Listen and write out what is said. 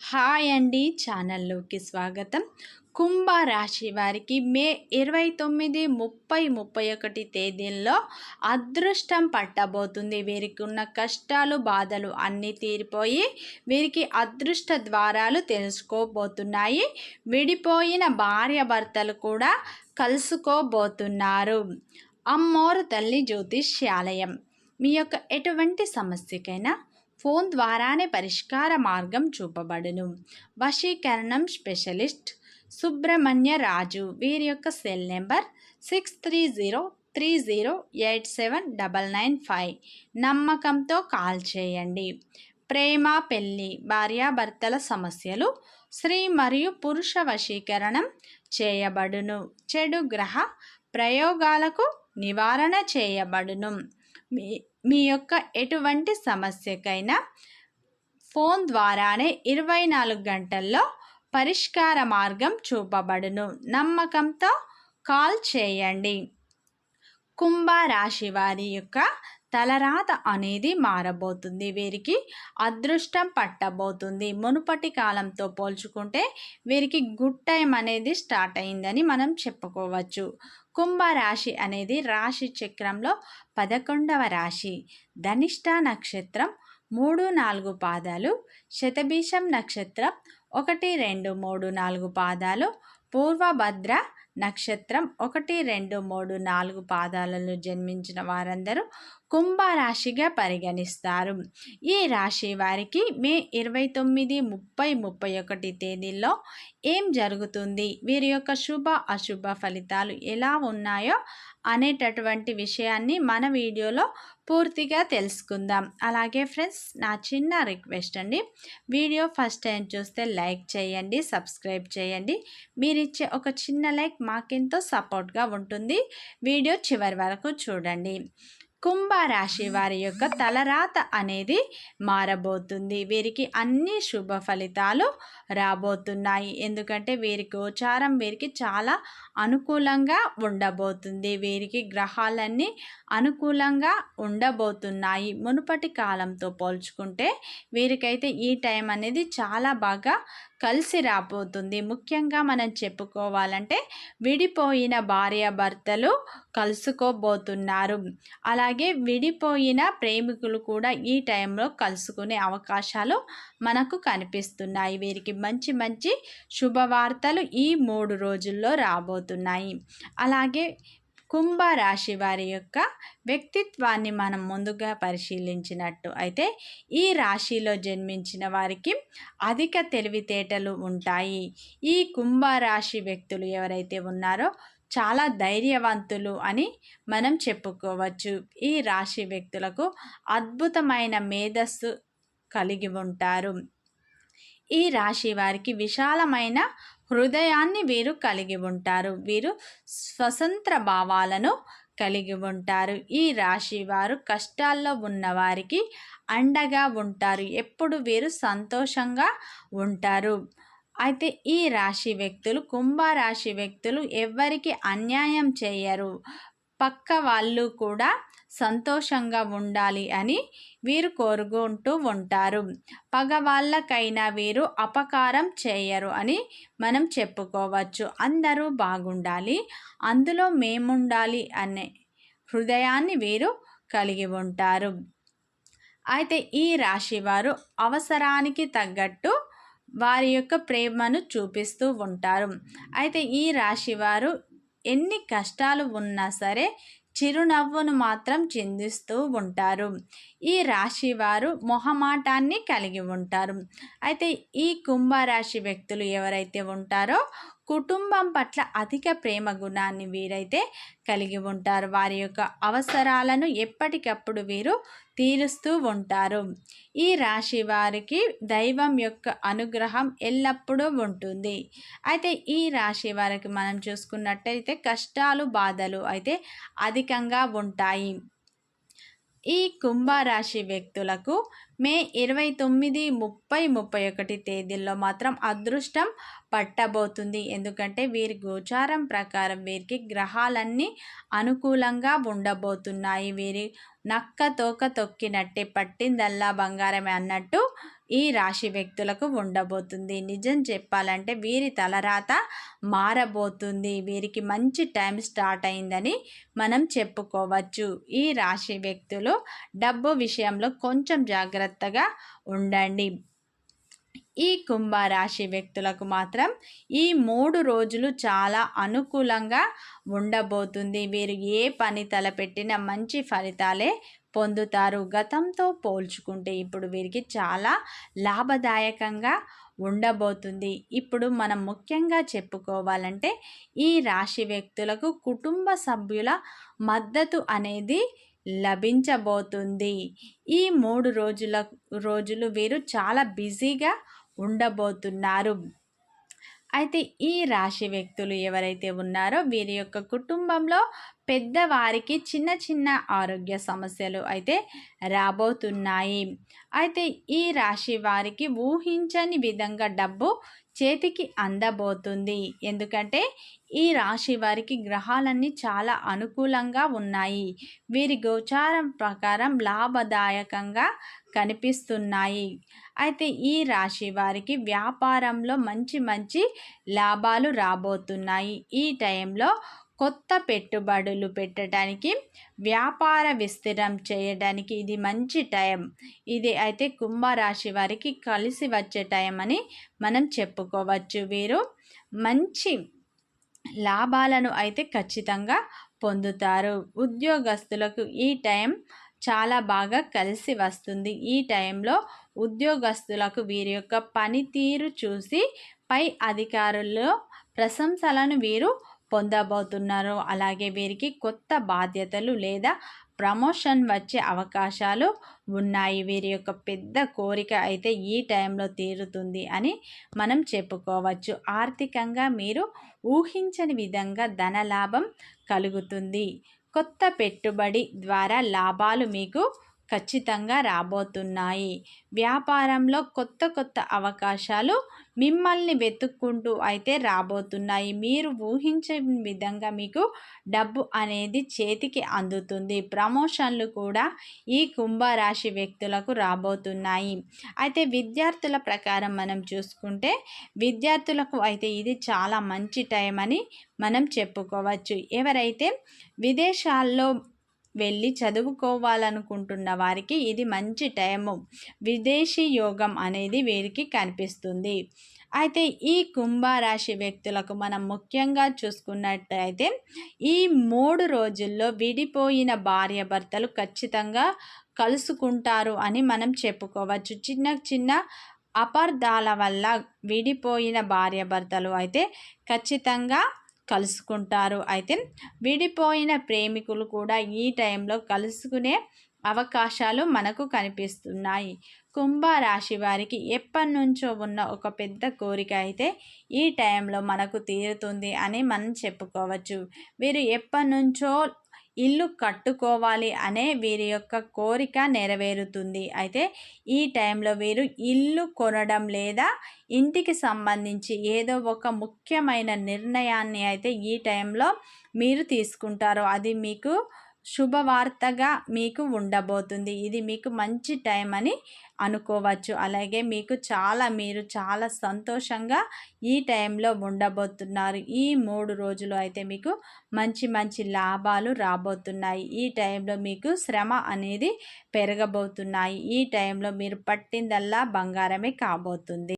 Hi అండి ఛానల్లోకి స్వాగతం. కుంభ రాశి వారికి మే ఇరవై తొమ్మిది ముప్పై ముప్పై ఒకటి తేదీల్లో అదృష్టం పట్టబోతుంది. వీరికి ఉన్న కష్టాలు బాధలు అన్నీ తీరిపోయి వీరికి అదృష్ట ద్వారాలు తెలుసుకోబోతున్నాయి. విడిపోయిన భార్య భర్తలు కూడా కలుసుకోబోతున్నారు. అమ్మోరు తల్లి జ్యోతిష్యాలయం. మీ యొక్క ఎటువంటి సమస్యకైనా ఫోన్ ద్వారానే పరిష్కార మార్గం చూపబడును. వశీకరణం స్పెషలిస్ట్ సుబ్రహ్మణ్య రాజు. వీరి యొక్క cell number six three zero three zero eight seven double nine five. నమ్మకంతో కాల్ చేయండి. ప్రేమ పెళ్ళి భార్యాభర్తల సమస్యలు స్త్రీ మరియు పురుష వశీకరణం చేయబడును. చెడు గ్రహ ప్రయోగాలకు నివారణ చేయబడును. మీ మీ యొక్క ఎటువంటి సమస్యకైనా ఫోన్ ద్వారానే ఇరవై నాలుగు గంటల్లో పరిష్కార మార్గం చూపబడును. నమ్మకంతో కాల్ చేయండి. కుంభరాశి వారి యొక్క తలరాత అనేది మారబోతుంది. వీరికి అదృష్టం పట్టబోతుంది. మునుపటి కాలంతో పోల్చుకుంటే వీరికి గుడ్ టైం అనేది స్టార్ట్ అయిందని మనం చెప్పుకోవచ్చు. కుంభరాశి అనేది రాశి చక్రంలో పదకొండవ రాశి. ధనిష్ట నక్షత్రం మూడు నాలుగు పాదాలు శతభీషం నక్షత్రం ఒకటి రెండు మూడు నాలుగు పాదాలు పూర్వభద్ర నక్షత్రం ఒకటి రెండు మూడు నాలుగు పాదాలలో జన్మించిన వారందరూ కుంభరాశిగా పరిగణిస్తారు. ఈ రాశి వారికి మే ఇరవై తొమ్మిది ముప్పై ముప్పై ఒకటి తేదీల్లో ఏం జరుగుతుంది? వీరి యొక్క శుభ అశుభ ఫలితాలు ఎలా ఉన్నాయో అనేటటువంటి విషయాన్ని మన వీడియోలో పూర్తిగా తెలుసుకుందాం. అలాగే ఫ్రెండ్స్ నా చిన్న రిక్వెస్ట్ అండి. వీడియో ఫస్ట్ టైం చూస్తే లైక్ చేయండి సబ్స్క్రైబ్ చేయండి. మీరు ఇచ్చే ఒక చిన్న లైక్ మాకెంతో సపోర్ట్గా ఉంటుంది. వీడియో చివరి వరకు చూడండి. కుంభరాశి వారి యొక్క తలరాత అనేది మారబోతుంది. వీరికి అన్ని శుభ ఫలితాలు రాబోతున్నాయి. ఎందుకంటే వీరి గోచారం వీరికి చాలా అనుకూలంగా ఉండబోతుంది. వీరికి గ్రహాలన్నీ అనుకూలంగా ఉండబోతున్నాయి. మునుపటి కాలంతో పోల్చుకుంటే వీరికైతే ఈ టైం అనేది చాలా బాగా కలిసి రాబోతుంది. ముఖ్యంగా మనం చెప్పుకోవాలంటే విడిపోయిన భార్యాభర్తలు కలుసుకోబోతున్నారు. అలాగే విడిపోయిన ప్రేమికులు కూడా ఈ టైంలో కలుసుకునే అవకాశాలు మనకు కనిపిస్తున్నాయి. వీరికి మంచి మంచి శుభవార్తలు ఈ మూడు రోజుల్లో రాబోతున్నాయి. అలాగే కుంభరాశి వారి యొక్క వ్యక్తిత్వాన్ని మనం ముందుగా పరిశీలించినట్టు అయితే ఈ రాశిలో జన్మించిన వారికి అధిక తెలివితేటలు ఉంటాయి. ఈ కుంభరాశి వ్యక్తులు ఎవరైతే ఉన్నారో చాలా ధైర్యవంతులు అని మనం చెప్పుకోవచ్చు. ఈ రాశి వ్యక్తులకు అద్భుతమైన మేధస్సు కలిగి ఉంటారు. ఈ రాశి వారికి విశాలమైన హృదయాన్ని వీరు కలిగి ఉంటారు. వీరు స్వతంత్ర భావాలను కలిగి ఉంటారు. ఈ రాశి వారు కష్టాల్లో ఉన్నవారికి అండగా ఉంటారు. ఎప్పుడు వీరు సంతోషంగా ఉంటారు. అయితే ఈ రాశి వ్యక్తులు కుంభరాశి వ్యక్తులు ఎవరికి అన్యాయం చేయరు. పక్క వాళ్ళు కూడా సంతోషంగా ఉండాలి అని వీరు కోరుకుంటూ ఉంటారు. పగవాళ్ళకైనా వీరు అపకారం చేయరు అని మనం చెప్పుకోవచ్చు. అందరూ బాగుండాలి. అందులో మేముండాలి అనే హృదయాన్ని వీరు కలిగి ఉంటారు. అయితే ఈ రాశి వారు అవసరానికి తగ్గట్టు వారి యొక్క ప్రేమను చూపిస్తూ ఉంటారు. అయితే ఈ రాశి వారు ఎన్ని కష్టాలు ఉన్నా సరే చిరునవ్వును మాత్రం చిందిస్తూ ఉంటారు. ఈ రాశి వారు మొహమాటాన్ని కలిగి ఉంటారు. అయితే ఈ కుంభరాశి వ్యక్తులు ఎవరైతే ఉంటారో కుటుంబం పట్ల అధిక ప్రేమ గుణాన్ని వీరైతే కలిగి ఉంటారు. వారి యొక్క అవసరాలను ఎప్పటికప్పుడు వీరు తీరుస్తూ ఉంటారు. ఈ రాశి వారికి దైవం యొక్క అనుగ్రహం ఎల్లప్పుడూ ఉంటుంది. అయితే ఈ రాశి వారికి మనం చూసుకున్నట్టయితే కష్టాలు బాధలు అయితే అధికంగా ఉంటాయి. ఈ కుంభరాశి వ్యక్తులకు మే ఇరవై తొమ్మిది ముప్పై ముప్పై ఒకటి తేదీల్లో మాత్రం అదృష్టం పట్టబోతుంది. ఎందుకంటే వీరి గోచారం ప్రకారం వీరికి గ్రహాలన్నీ అనుకూలంగా ఉండబోతున్నాయి. వీరి నక్క తోక తొక్కినట్టే పట్టిందల్లా బంగారమే అన్నట్టు ఈ రాశి వ్యక్తులకు ఉండబోతుంది. నిజం చెప్పాలంటే వీరి తలరాత మారబోతుంది. వీరికి మంచి టైం స్టార్ట్ అయిందని మనం చెప్పుకోవచ్చు. ఈ రాశి వ్యక్తులు డబ్బు విషయంలో కొంచెం జాగ్రత్తగా ఉండండి. ఈ కుంభరాశి వ్యక్తులకు మాత్రం ఈ మూడు రోజులు చాలా అనుకూలంగా ఉండబోతుంది. వీరు ఏ పని తలపెట్టినా మంచి ఫలితాలే పొందుతారు. గతంతో పోల్చుకుంటే ఇప్పుడు వీరికి చాలా లాభదాయకంగా ఉండబోతుంది. ఇప్పుడు మనం ముఖ్యంగా చెప్పుకోవాలంటే ఈ రాశి వ్యక్తులకు కుటుంబ సభ్యుల మద్దతు అనేది లభించబోతుంది. ఈ మూడు రోజుల రోజులు వీరు చాలా బిజీగా ఉండబోతున్నారు. అయితే ఈ రాశి వ్యక్తులు ఎవరైతే ఉన్నారో వీరి యొక్క కుటుంబంలో పెద్దవారికి చిన్న చిన్న ఆరోగ్య సమస్యలు అయితే రాబోతున్నాయి. అయితే ఈ రాశి వారికి ఊహించని విధంగా డబ్బు చేతికి అందబోతుంది. ఎందుకంటే ఈ రాశి వారికి గ్రహాలన్నీ చాలా అనుకూలంగా ఉన్నాయి. వీరి గోచారం ప్రకారం లాభదాయకంగా కనిపిస్తున్నాయి. అయితే ఈ రాశి వారికి వ్యాపారంలో మంచి మంచి లాభాలు రాబోతున్నాయి. ఈ టైంలో కొత్త పెట్టుబడులు పెట్టడానికి వ్యాపార విస్తీరం చేయడానికి ఇది మంచి టైం. ఇది అయితే కుంభరాశి వారికి కలిసి వచ్చే టైం అని మనం చెప్పుకోవచ్చు. వీరు మంచి లాభాలను అయితే ఖచ్చితంగా పొందుతారు. ఉద్యోగస్తులకు ఈ టైం చాలా బాగా కలిసి వస్తుంది. ఈ టైంలో ఉద్యోగస్తులకు వీరి యొక్క పనితీరు చూసి పై అధికారుల్లో ప్రశంసలను వీరు పొందబోతున్నారు. అలాగే వీరికి కొత్త బాధ్యతలు లేదా ప్రమోషన్ వచ్చే అవకాశాలు ఉన్నాయి. వీరి యొక్క పెద్ద కోరిక అయితే ఈ టైంలో తీరుతుంది అని మనం చెప్పుకోవచ్చు. ఆర్థికంగా మీరు ఊహించని విధంగా ధనలాభం కలుగుతుంది. కొత్త పెట్టుబడి ద్వారా లాభాలు మీకు ఖచ్చితంగా రాబోతున్నాయి. వ్యాపారంలో కొత్త కొత్త అవకాశాలు మిమ్మల్ని వెతుక్కుంటూ అయితే రాబోతున్నాయి. మీరు ఊహించని విధంగా మీకు డబ్బు అనేది చేతికి అందుతుంది. ప్రమోషన్లు కూడా ఈ కుంభరాశి వ్యక్తులకు రాబోతున్నాయి. అయితే విద్యార్థుల ప్రకారం మనం చూసుకుంటే విద్యార్థులకు అయితే ఇది చాలా మంచి టైం అని మనం చెప్పుకోవచ్చు. ఎవరైతే విదేశాల్లో వెళ్ళి చదువుకోవాలనుకుంటున్న వారికి ఇది మంచి టైము. విదేశీ యోగం అనేది వీరికి కనిపిస్తుంది. అయితే ఈ కుంభరాశి వ్యక్తులకు మనం ముఖ్యంగా చూసుకున్నట్టయితే ఈ మూడు రోజుల్లో విడిపోయిన భార్యాభర్తలు ఖచ్చితంగా కలుసుకుంటారు అని మనం చెప్పుకోవచ్చు. చిన్న చిన్న అపార్థాల వల్ల విడిపోయిన భార్యాభర్తలు అయితే ఖచ్చితంగా కలుసుకుంటారు. అయితే విడిపోయిన ప్రేమికులు కూడా ఈ టైంలో కలుసుకునే అవకాశాలు మనకు కనిపిస్తున్నాయి. కుంభరాశి వారికి ఎప్పటి నుంచో ఉన్న ఒక పెద్ద కోరిక అయితే ఈ టైంలో మనకు తీరుతుంది అని మనం చెప్పుకోవచ్చు. వీరు ఎప్పటి నుంచో ఇల్లు కట్టుకోవాలి అనే వీరి యొక్క కోరిక నెరవేరుతుంది. అయితే ఈ టైంలో వీరు ఇల్లు కొనడం లేదా ఇంటికి సంబంధించి ఏదో ఒక ముఖ్యమైన నిర్ణయాన్ని అయితే ఈ టైంలో మీరు తీసుకుంటారు. అది మీకు శుభవార్తగా మీకు ఉండబోతుంది. ఇది మీకు మంచి టైం అని అనుకోవచ్చు. అలాగే మీకు చాలా మీరు చాలా సంతోషంగా ఈ టైంలో ఉండబోతున్నారు. ఈ మూడు రోజులు అయితే మీకు మంచి మంచి లాభాలు రాబోతున్నాయి. ఈ టైంలో మీకు శ్రమ అనేది పెరగబోతున్నాయి. ఈ టైంలో మీరు పట్టిందల్లా బంగారమే కాబోతుంది.